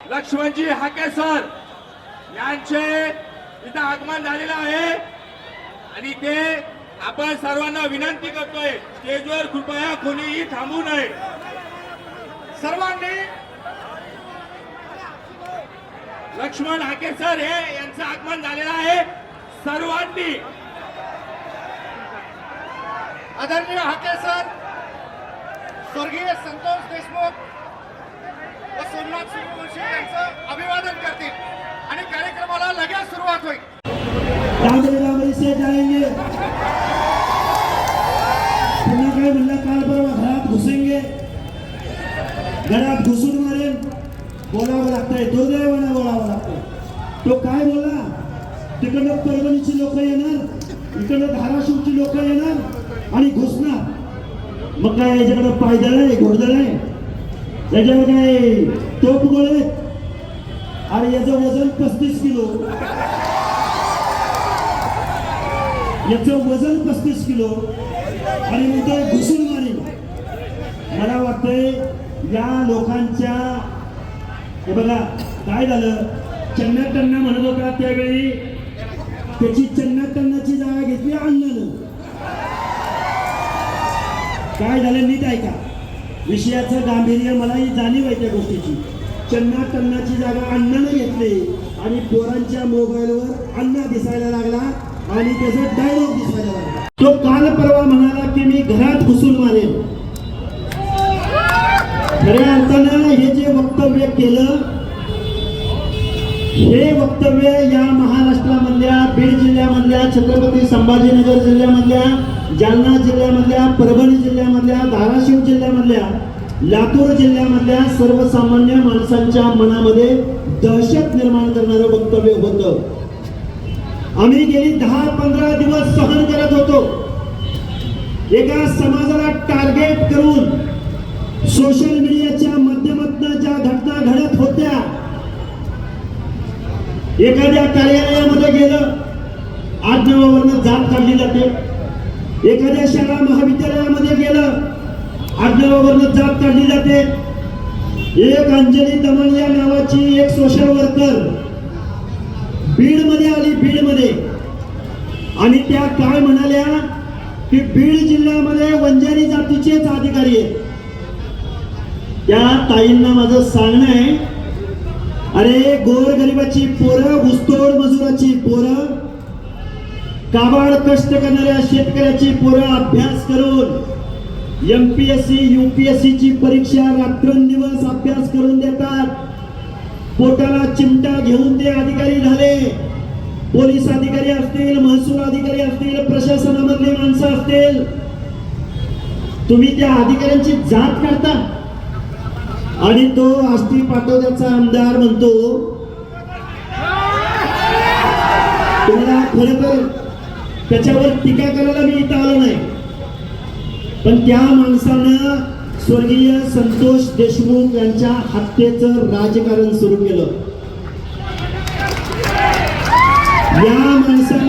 Lakshmanji Hake sir यांचे इथं आगमन झालेलं आहे. आणि ते आपण सर्वांना विनंती करतोय स्टेजवर कृपया कोणीही थांबू नये. सर्वांनी लक्ष्मण हाके सर हे यांचं आगमन झालेलं आहे. सर्वांनी आदरणीय हाके सर स्वर्गीय संतोष देशमुख व सोमनाथ सूर्यवंशी यांचं अभिवादन करतील. आणि कार्यक्रमाला लगेच सुरुवात होईल. पुन्हा काय म्हणलं? काल परवा घरात घुसेंगे। घरात घुसून मारेन। बोलावं लागतंय. दुर्दैवानं बोलावं लागतंय. तो काय बोलला? तिकडनं परभणीची लोक येणार इकडनं धाराशिवची लोक येणार आणि घुसणार. मग काय याच्याकडे पायदळ आहे घोडदळ आहे? त्याच्यावर काय तोप गोळे आणि याचं वजन पस्तीस किलो याचं वजन पस्तीस किलो आणि मग ते घुसून मारेल मला वाटतंय या लोकांच्या हे बघा काय झालं चन्ना टन्ना म्हणत होता त्यावेळी त्याची चन्ना टन्नाची जागा घेतली अण्णानं काय झालं नीट ऐका विषयाचं गांभीर्य मलाही जाणीव आहे त्या गोष्टीची. चन्ना टन्नाची जागा अण्णानं घेतली. आणि पोरांच्या मोबाईलवर अण्णा दिसायला लागला आणि त्याचा डायलॉग दिसायला लागला. तो काल परवा म्हणाला की मी घरात घुसून मारेन. खऱ्या अर्थानं हे जे वक्तव्य केलं हे वक्तव्य या महाराष्ट्रामधल्या बीड जिल्ह्यामधल्या छत्रपती संभाजीनगर जिल्ह्यामधल्या जालना जिल्ह्यामधल्या परभणी जिल्ह्यामधल्या धाराशिव जिल्ह्यामधल्या लातूर जिल्ह्यामधल्या सर्वसामान्य माणसांच्या मनामध्ये दहशत निर्माण करणारं वक्तव्य होतं. आम्ही गेली दहा पंधरा दिवस सहन करत होतो. एका समाजाला टार्गेट करून सोशल मीडियाच्या माध्यमातून ज्या घटना घडत एखाद्या कार्यालयामध्ये गेलं आडनावावरनं जात काढली जाते. एखाद्या शाळा महाविद्यालयामध्ये गेलं आडनावावरनं जात काढली जाते. एक अंजली दमन या नावाची एक सोशल वर्कर बीडमध्ये आली बीडमध्ये आणि त्या काय म्हणाल्या की बीड जिल्ह्यामध्ये वंजारी जातीचेच अधिकारी आहेत. त्या ताईंना माझं सांगणं आहे अरे गोरगरिबाची पोरं ऊसतोड मजुराची पोरं. काबाड कष्ट करणाऱ्या शेतकऱ्याची पोरं अभ्यास करून. एमपीएससी युपीएससी ची परीक्षा रात्रंदिवस अभ्यास करून देतात. पोटाला चिमटा घेऊन ते अधिकारी झाले. पोलीस अधिकारी असतील महसूल अधिकारी असतील प्रशासनामधली माणसं असतील. तुम्ही त्या अधिकाऱ्यांची जात काढता. आणि तो आस्ती पाठवण्याचा आमदार म्हणतो. तुम्हाला खरं तर त्याच्यावर टीका करायला मी इथं आलो नाही. पण त्या माणसानं स्वर्गीय संतोष देशमुख यांच्या हत्येचं राजकारण सुरू केलं. या माणसानं